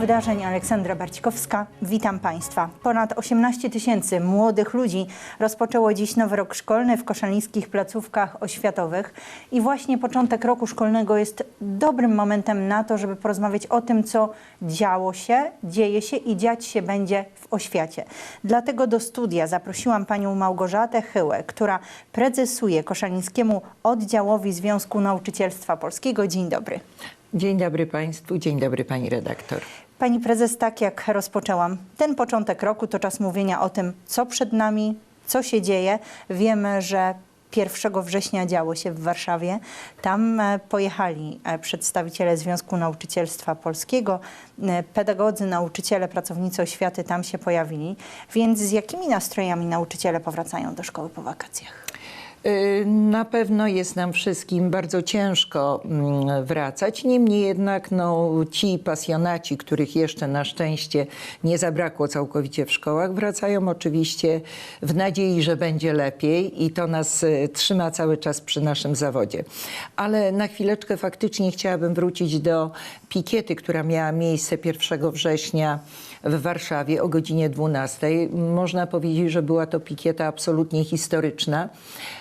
Wydarzeń Aleksandra Barcikowska. Witam Państwa. Ponad 18 tysięcy młodych ludzi rozpoczęło dziś nowy rok szkolny w koszalińskich placówkach oświatowych. I właśnie początek roku szkolnego jest dobrym momentem na to, żeby porozmawiać o tym, co działo się, dzieje się i dziać się będzie w oświacie. Dlatego do studia zaprosiłam panią Małgorzatę Chyłę, która prezesuje Koszalińskiemu Oddziałowi Związku Nauczycielstwa Polskiego. Dzień dobry. Dzień dobry Państwu, dzień dobry Pani redaktor. Pani prezes, tak jak rozpoczęłam, ten początek roku to czas mówienia o tym, co przed nami, co się dzieje. Wiemy, że 1 września działo się w Warszawie. Tam e, pojechali e, przedstawiciele Związku Nauczycielstwa Polskiego, e, pedagodzy, nauczyciele, pracownicy oświaty tam się pojawili. Więc z jakimi nastrojami nauczyciele powracają do szkoły po wakacjach? Y, Na pewno jest nam wszystkim bardzo ciężko mm, wracać. Niemniej jednak no, ci pasjonaci, których jeszcze na szczęście nie zabrakło całkowicie w szkołach, wracają oczywiście w nadziei, że będzie lepiej i to nas y, trzyma cały czas przy naszym zawodzie. Ale na chwileczkę faktycznie chciałabym wrócić do pikiety, która miała miejsce 1 września w Warszawie o godzinie 12. Można powiedzieć, że była to pikieta absolutnie historyczna,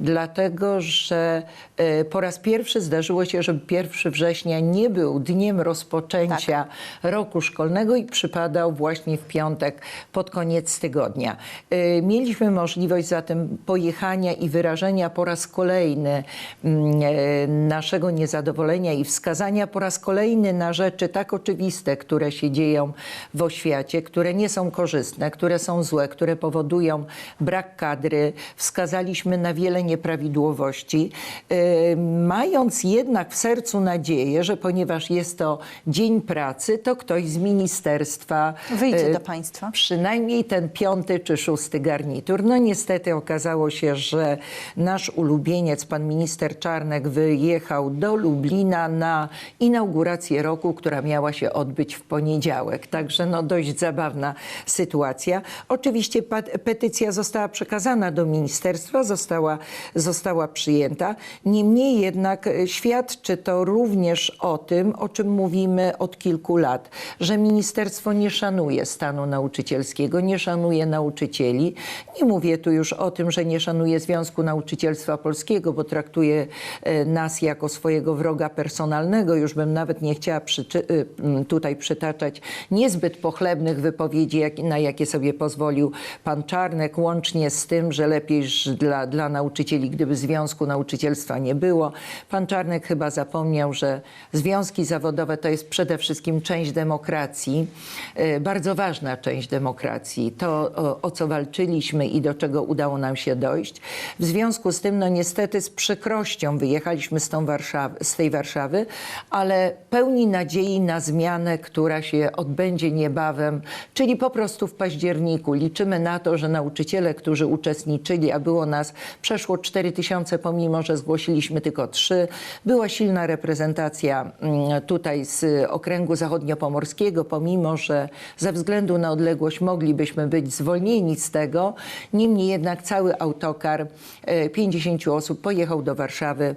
dlatego że e, po raz pierwszy zdarzyło się, że 1 września nie był dniem rozpoczęcia roku szkolnego i przypadał właśnie w piątek pod koniec tygodnia. E, Mieliśmy możliwość zatem pojechania i wyrażenia po raz kolejny mm, e, naszego niezadowolenia i wskazania po raz kolejny na rzeczy tak oczywiste, które się dzieją w oświacie, które nie są korzystne, które są złe, które powodują brak kadry. Wskazaliśmy na wiele nieprawidłowości, e, mając jednak w sercu nadzieję, że ponieważ jest to dzień pracy, to ktoś z ministerstwa Wyjdzie e, do państwa. przynajmniej ten piąty czy szósty garnitur. No niestety okazało się, że nasz ulubieniec, pan minister Czarnek, wyjechał do Lublina na inaugurację roku, która miała się odbyć w poniedziałek. Także no dość zabawna sytuacja. Oczywiście petycja została przekazana do ministerstwa, została, została przyjęta. Niemniej jednak e, świadczy to również o tym, o czym mówimy od kilku lat, że ministerstwo nie szanuje stanu nauczycielskiego, nie szanuje nauczycieli. Nie mówię tu już o tym, że nie szanuje Związku Nauczycielstwa Polskiego, bo traktuje e, nas jako swojego wroga personalnego. Już bym nawet nie chciała przyczy- y, tutaj przytaczać niezbyt pochlebnych wypowiedzi, jak, na jakie sobie pozwolił pan Czarnek, łącznie z tym, że lepiej dla, dla nauczycieli, gdyby Związku Nauczycielstwa nie było. Pan Czarnek chyba zapomniał, że związki zawodowe to jest przede wszystkim część demokracji, e, bardzo ważna część demokracji. To, o, o co walczyliśmy i do czego udało nam się dojść. W związku z tym, no niestety z przykrością wyjechaliśmy z, tą Warszawy, z tej Warszawy, ale pełni nadziei na zmianę, która się odbędzie niebawem, czyli po prostu w październiku. Liczymy na to, że nauczyciele, którzy uczestniczyli, a było nas przeszło 4 tysiące, pomimo że zgłosiliśmy tylko trzy, była silna reprezentacja mm, tutaj z okręgu zachodniopomorskiego, pomimo że ze względu na odległość moglibyśmy być zwolnieni z tego, niemniej jednak cały autokar, e, 50 osób pojechał do Warszawy,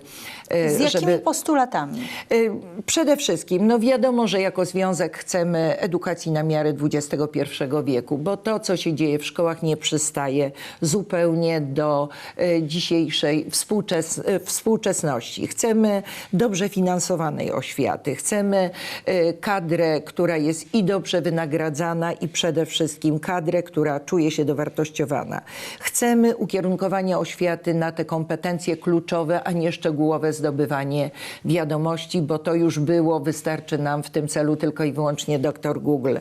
e, Z jakimi żeby postulatami? Y, Przede wszystkim, no wiadomo, że jako związek chcemy edukacji na miarę XXI wieku, bo to, co się dzieje w szkołach, nie przystaje zupełnie do y, dzisiejszej współczes y, współczesności. Chcemy dobrze finansowanej oświaty, chcemy y, kadrę, która jest i dobrze wynagradzana, i przede wszystkim kadrę, która czuje się dowartościowana. Chcemy ukierunkowania oświaty na te kompetencje kluczowe, a nie szczegółowe zdobywanie wiadomości, bo to już było, wystarczy nam w tym celu tylko i wyłącznie doktor Google.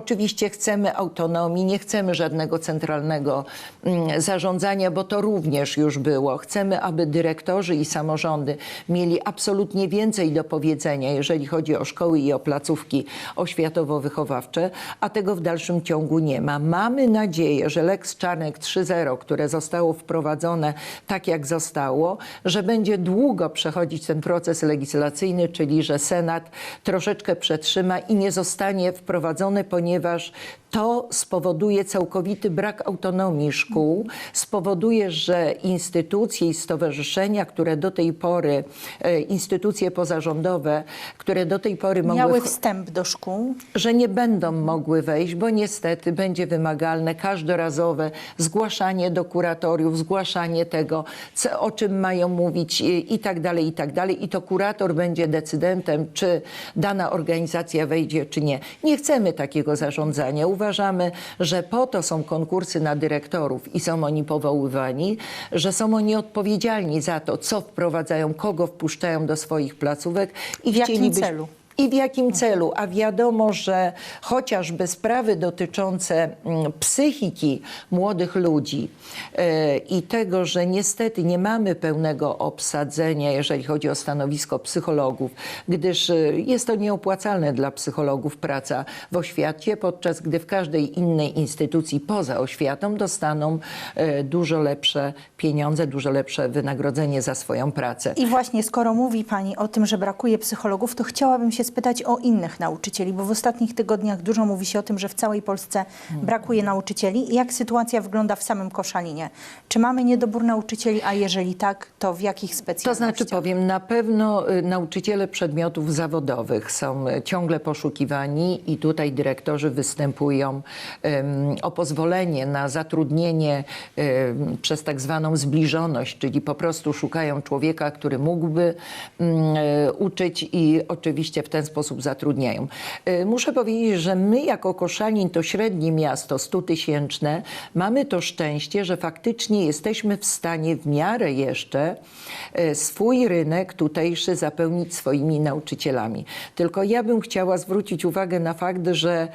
Oczywiście chcemy autonomii, nie chcemy żadnego centralnego mm, zarządzania, bo to również już było. Chcemy, aby dyrektorzy i samorządy mieli absolutnie więcej do powiedzenia, jeżeli chodzi o szkoły i o placówki oświatowo-wychowawcze, a tego w dalszym ciągu nie ma. Mamy nadzieję, że Lex Czarnek 3.0, które zostało wprowadzone tak jak zostało, że będzie długo przechodzić ten proces legislacyjny, czyli że Senat troszeczkę przetrzyma i nie zostanie wprowadzony, ponieważ ponieważ to spowoduje całkowity brak autonomii szkół, spowoduje, że instytucje i stowarzyszenia, które do tej pory, e, instytucje pozarządowe, które do tej pory mogły Miały wstęp do szkół. że nie będą mogły wejść, bo niestety będzie wymagalne każdorazowe zgłaszanie do kuratoriów, zgłaszanie tego, co, o czym mają mówić i, i tak dalej, i tak dalej. I to kurator będzie decydentem, czy dana organizacja wejdzie, czy nie. Nie chcemy takiego zarządzania. Uważamy, że po to są konkursy na dyrektorów i są oni powoływani, że są oni odpowiedzialni za to, co wprowadzają, kogo wpuszczają do swoich placówek i W jakim chcielibyśmy- celu? I w jakim celu? A wiadomo, że chociażby sprawy dotyczące mm, psychiki młodych ludzi e, i tego, że niestety nie mamy pełnego obsadzenia, jeżeli chodzi o stanowisko psychologów, gdyż e, jest to nieopłacalne dla psychologów praca w oświacie, podczas gdy w każdej innej instytucji poza oświatą dostaną e, dużo lepsze pieniądze, dużo lepsze wynagrodzenie za swoją pracę. I właśnie skoro mówi Pani o tym, że brakuje psychologów, to chciałabym się spytać o innych nauczycieli, bo w ostatnich tygodniach dużo mówi się o tym, że w całej Polsce brakuje nauczycieli. Jak sytuacja wygląda w samym Koszalinie? Czy mamy niedobór nauczycieli, a jeżeli tak, to w jakich To specjalnościach? znaczy powiem, na pewno y, nauczyciele przedmiotów zawodowych są y, ciągle poszukiwani i tutaj dyrektorzy występują o pozwolenie na zatrudnienie przez tak zwaną zbliżoność, czyli po prostu szukają człowieka, który mógłby mm, e, uczyć i oczywiście w ten sposób zatrudniają. E, Muszę powiedzieć, że my jako Koszalin to średnie miasto, 100 tysięczne, mamy to szczęście, że faktycznie jesteśmy w stanie w miarę jeszcze e, swój rynek tutejszy zapełnić swoimi nauczycielami. Tylko ja bym chciała zwrócić uwagę na fakt, że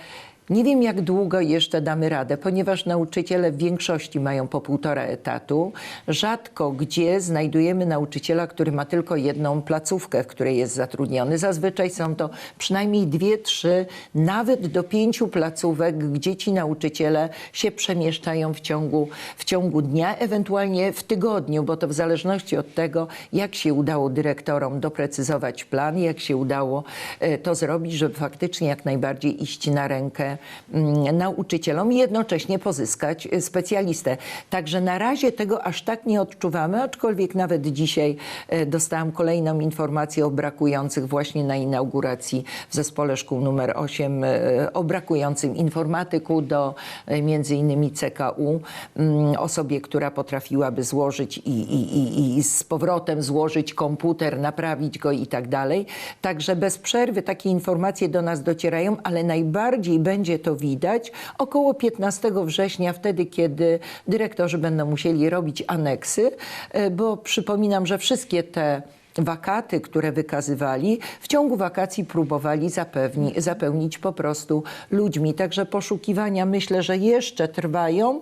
nie wiem, jak długo jeszcze damy radę, ponieważ nauczyciele w większości mają po półtora etatu. Rzadko gdzie znajdujemy nauczyciela, który ma tylko jedną placówkę, w której jest zatrudniony. Zazwyczaj są to przynajmniej dwie, trzy, nawet do pięciu placówek, gdzie ci nauczyciele się przemieszczają w ciągu, w ciągu dnia, ewentualnie w tygodniu, bo to w zależności od tego, jak się udało dyrektorom doprecyzować plan, jak się udało e, to zrobić, żeby faktycznie jak najbardziej iść na rękę mm, nauczycielom i jednocześnie pozyskać e, specjalistę. Także na razie tego aż tak nie odczuwamy, aczkolwiek nawet dzisiaj e, dostałam kolejną informację o brakujących właśnie na inauguracji w zespole szkół numer 8 e, o brakującym informatyku do e, między innymi CKU, mm, osobie, która potrafiłaby złożyć i, i, i, i z powrotem złożyć komputer, naprawić go i tak dalej. Także bez przerwy takie informacje do nas docierają, ale najbardziej będzie to widać. Około 15 września, wtedy kiedy dyrektorzy będą musieli robić aneksy, e, bo przypominam, że wszystkie te wakaty, które wykazywali, w ciągu wakacji próbowali zapewni, zapełnić po prostu ludźmi. Także poszukiwania myślę, że jeszcze trwają,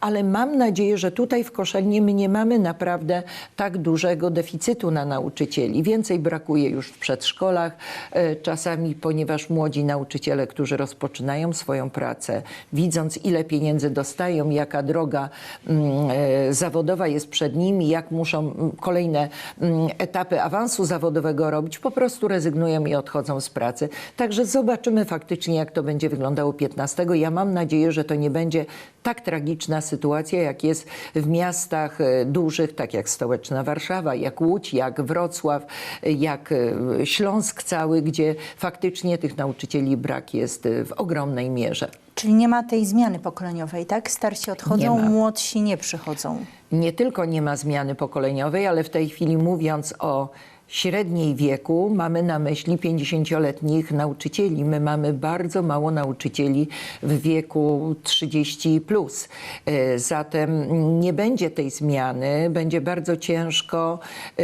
ale mam nadzieję, że tutaj w Koszalinie my nie mamy naprawdę tak dużego deficytu na nauczycieli. Więcej brakuje już w przedszkolach, e, czasami ponieważ młodzi nauczyciele, którzy rozpoczynają swoją pracę, widząc ile pieniędzy dostają, jaka droga mm, e, zawodowa jest przed nimi, jak muszą mm, kolejne mm, etapy awansu zawodowego robić, po prostu rezygnują i odchodzą z pracy. Także zobaczymy faktycznie, jak to będzie wyglądało 15. Ja mam nadzieję, że to nie będzie tak tragiczna sytuacja, jak jest w miastach e, dużych, tak jak stołeczna Warszawa, jak Łódź, jak Wrocław, e, jak e, Śląsk cały, gdzie faktycznie tych nauczycieli brak jest w ogromnej mierze. Czyli nie ma tej zmiany pokoleniowej, tak? Starsi odchodzą, Nie młodsi nie przychodzą. nie tylko nie ma zmiany pokoleniowej, ale w tej chwili mówiąc o średniej wieku, mamy na myśli 50-letnich nauczycieli. My mamy bardzo mało nauczycieli w wieku 30 plus. E, Zatem nie będzie tej zmiany, będzie bardzo ciężko, e,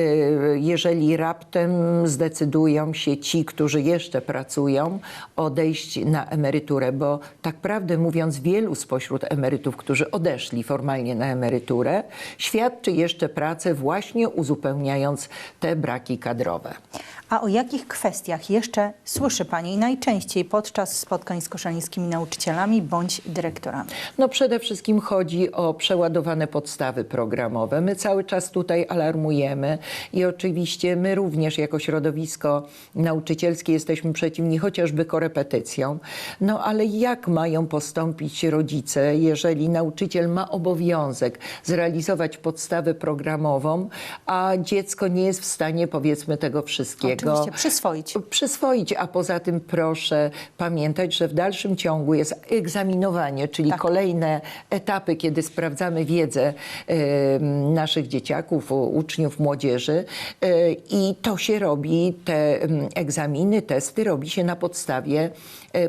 jeżeli raptem zdecydują się ci, którzy jeszcze pracują, odejść na emeryturę, bo tak prawdę mówiąc, wielu spośród emerytów, którzy odeszli formalnie na emeryturę, świadczy jeszcze pracę właśnie uzupełniając te braki braki kadrowe. A o jakich kwestiach jeszcze słyszy Pani najczęściej podczas spotkań z koszalińskimi nauczycielami bądź dyrektorami? No przede wszystkim chodzi o przeładowane podstawy programowe. My cały czas tutaj alarmujemy i oczywiście my również jako środowisko nauczycielskie jesteśmy przeciwni chociażby korepetycjom. No ale jak mają postąpić rodzice, jeżeli nauczyciel ma obowiązek zrealizować podstawę programową, a dziecko nie jest w stanie powiedzmy tego wszystkiego Oczywiście przyswoić. przyswoić, a poza tym proszę pamiętać, że w dalszym ciągu jest egzaminowanie, czyli Tak. kolejne etapy, kiedy sprawdzamy wiedzę e, naszych dzieciaków, uczniów, młodzieży e, i to się robi, te egzaminy, testy robi się na podstawie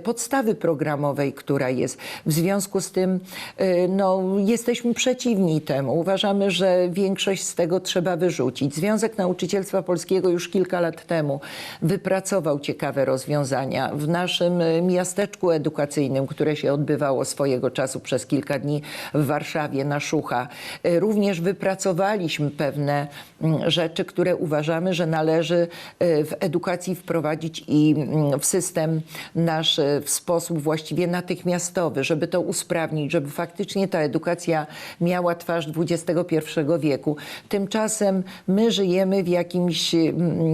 podstawy programowej, która jest. W związku z tym e, no, jesteśmy przeciwni temu. Uważamy, że większość z tego trzeba wyrzucić. Związek Nauczycielstwa Polskiego już kilka lat temu wypracował ciekawe rozwiązania. W naszym e, miasteczku edukacyjnym, które się odbywało swojego czasu przez kilka dni w Warszawie na Szucha, e, również wypracowaliśmy pewne mm, rzeczy, które uważamy, że należy e, w edukacji wprowadzić i mm, w system nasz e, w sposób właściwie natychmiastowy, żeby to usprawnić, żeby faktycznie ta edukacja miała twarz XXI wieku. Tymczasem my żyjemy w jakimś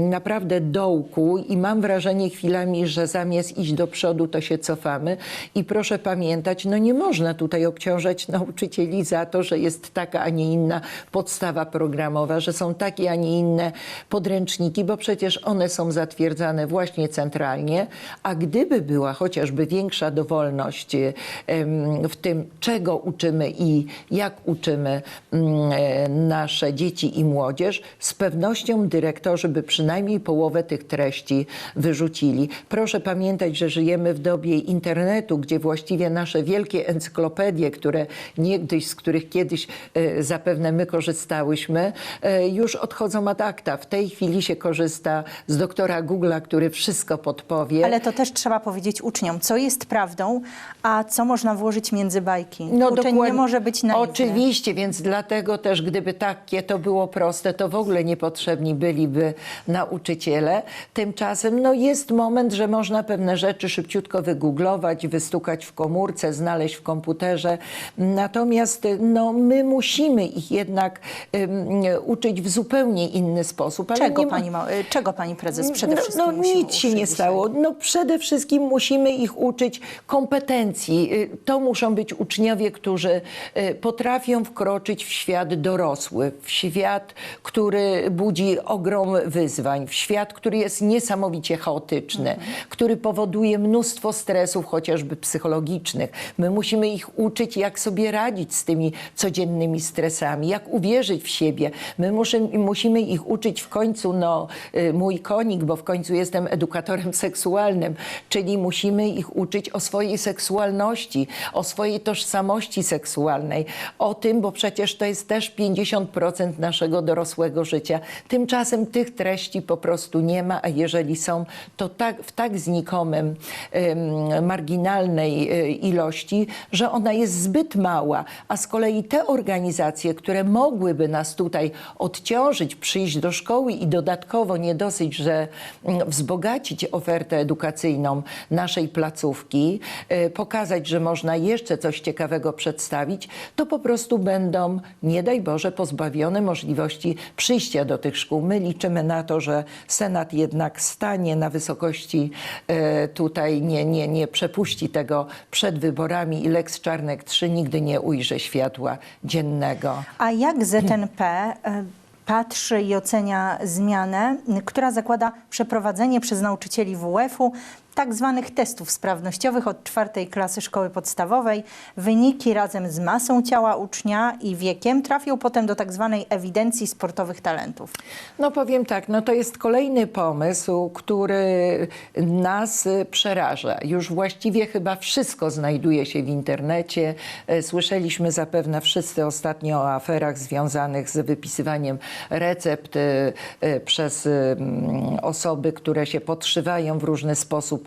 naprawdę dołku i mam wrażenie chwilami, że zamiast iść do przodu, to się cofamy. I proszę pamiętać, no nie można tutaj obciążać nauczycieli za to, że jest taka, a nie inna podstawa programowa, że są takie, a nie inne podręczniki, bo przecież one są zatwierdzane właśnie centralnie, a gdyby była chociażby większa dowolność em, w tym, czego uczymy i jak uczymy mm, e, nasze dzieci i młodzież, z pewnością dyrektorzy by przynajmniej połowę tych treści wyrzucili. Proszę pamiętać, że żyjemy w dobie internetu, gdzie właściwie nasze wielkie encyklopedie, które niegdyś, z których kiedyś e, zapewne my korzystałyśmy, e, już odchodzą ad acta. W tej chwili się korzysta z doktora Google'a, który wszystko podpowie. Ale to też trzeba powiedzieć uczniom, co jest prawdą, a co można włożyć między bajki. Uczeń No dokładnie. nie może być naiwny. Oczywiście, więc dlatego też, gdyby takie to było proste, to w ogóle niepotrzebni byliby nauczyciele. Tymczasem no, jest moment, że można pewne rzeczy szybciutko wygooglować, wystukać w komórce, znaleźć w komputerze. Natomiast no, my musimy ich jednak ym, uczyć w zupełnie inny sposób. Ale Czego nie pani, ma, czego pani prezes przede no, wszystkim no, musi nic się nie stało. No przede wszystkim musimy ich uczyć kompetencji. Y, To muszą być uczniowie, którzy y, potrafią wkroczyć w świat dorosły, w świat, który budzi ogrom wyzwań, w świat, który jest niesamowicie chaotyczny, Mhm. który powoduje mnóstwo stresów, chociażby psychologicznych. My musimy ich uczyć, jak sobie radzić z tymi codziennymi stresami, jak uwierzyć w siebie. My muszy, musimy ich uczyć w końcu, no y, mój konik, bo w końcu jestem edukatorem seksualnym, czyli musimy ich uczyć o swojej seksualności, o swojej tożsamości seksualnej, o tym, bo przecież to jest też 50% naszego dorosłego życia. Tymczasem tych treści po prostu nie ma, a jeżeli są, to tak, w tak znikomym, marginalnej e, ilości, że ona jest zbyt mała, a z kolei te organizacje, które mogłyby nas tutaj odciążyć, przyjść do szkoły i dodatkowo nie dosyć, że mm, wzbogacić ofertę edukacyjną naszej placówki, e, pokazać, że można jeszcze coś ciekawego przedstawić, to po prostu będą, nie daj Boże, pozbawione możliwości przyjścia do tych szkół. My liczymy na to, że Senat jednak stanie na wysokości e, tutaj, nie, nie, nie przepuści tego przed wyborami i Lex Czarnek 3 nigdy nie ujrzy światła dziennego. A jak ZNP y, patrzy i ocenia zmianę, która zakłada przeprowadzenie przez nauczycieli WF-u tak zwanych testów sprawnościowych od czwartej klasy szkoły podstawowej. Wyniki razem z masą ciała ucznia i wiekiem trafią potem do tak zwanej ewidencji sportowych talentów. No powiem tak, no to jest kolejny pomysł, który nas przeraża. Już właściwie chyba wszystko znajduje się w internecie. E, Słyszeliśmy zapewne wszyscy ostatnio o aferach związanych z wypisywaniem recept y, y, przez mm, osoby, które się podszywają w różny sposób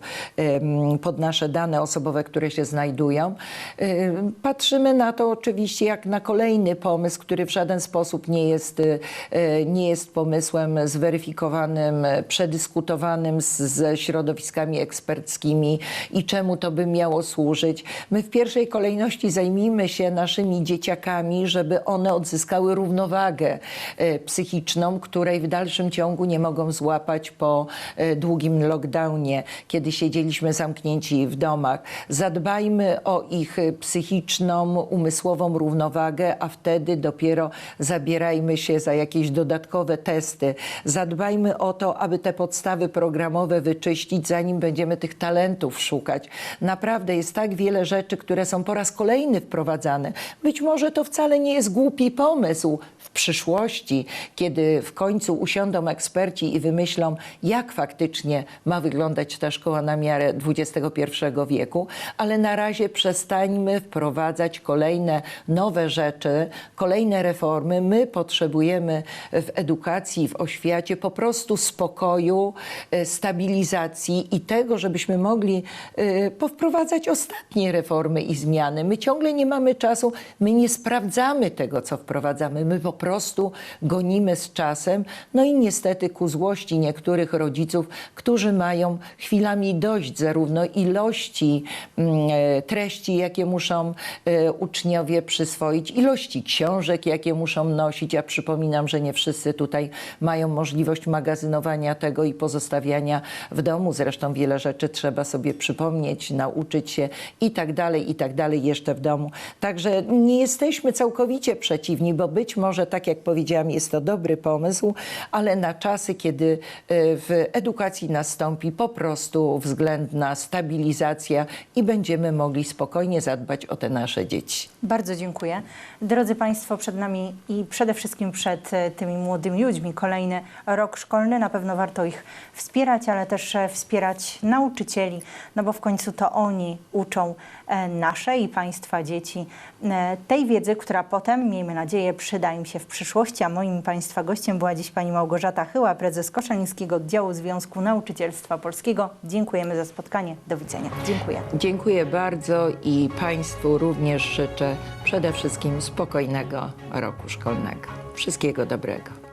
pod nasze dane osobowe, które się znajdują. Patrzymy na to oczywiście jak na kolejny pomysł, który w żaden sposób nie jest, e, nie jest pomysłem zweryfikowanym, przedyskutowanym z, ze środowiskami eksperckimi i czemu to by miało służyć. My w pierwszej kolejności zajmijmy się naszymi dzieciakami, żeby one odzyskały równowagę e, psychiczną, której w dalszym ciągu nie mogą złapać po e, długim lockdownie, kiedy siedzieliśmy zamknięci w domach. Zadbajmy o ich psychiczną, umysłową równowagę, a wtedy dopiero zabierajmy się za jakieś dodatkowe testy. Zadbajmy o to, aby te podstawy programowe wyczyścić, zanim będziemy tych talentów szukać. Naprawdę jest tak wiele rzeczy, które są po raz kolejny wprowadzane. Być może to wcale nie jest głupi pomysł w przyszłości, kiedy w końcu usiądą eksperci i wymyślą, jak faktycznie ma wyglądać ta szkoła na miarę XXI wieku, ale na razie przestańmy wprowadzać kolejne nowe rzeczy, kolejne reformy. My potrzebujemy w edukacji, w oświacie po prostu spokoju, e, stabilizacji i tego, żebyśmy mogli e, powprowadzać ostatnie reformy i zmiany. My ciągle nie mamy czasu, my nie sprawdzamy tego, co wprowadzamy. My po prostu gonimy z czasem. No i niestety ku złości niektórych rodziców, którzy mają chwilami dość zarówno ilości mm, e, treści, jakie muszą e, uczniowie przyswoić, ilości książek, jakie muszą nosić. Ja przypominam, że nie wszyscy tutaj mają możliwość magazynowania tego i pozostawiania w domu. Zresztą wiele rzeczy trzeba sobie przypomnieć, nauczyć się i tak dalej, i tak dalej jeszcze w domu. Także nie jesteśmy całkowicie przeciwni, bo być może, tak jak powiedziałam, jest to dobry pomysł, ale na czasy, kiedy e, w edukacji nastąpi po prostu względna stabilizacja i będziemy mogli spokojnie zadbać o te nasze dzieci. Bardzo dziękuję. Drodzy Państwo, przed nami i przede wszystkim przed e, tymi młodymi ludźmi kolejny rok szkolny. Na pewno warto ich wspierać, ale też e, wspierać nauczycieli, no bo w końcu to oni uczą nasze i Państwa dzieci e, tej wiedzy, która potem, miejmy nadzieję, przyda im się w przyszłości. A moim Państwa gościem była dziś Pani Małgorzata Chyła, prezes Koszalińskiego Oddziału Związku Nauczycielstwa Polskiego. Dziękujemy za spotkanie. Do widzenia. Dziękuję. Dziękuję bardzo i Państwu również życzę przede wszystkim spokojnego roku szkolnego. Wszystkiego dobrego.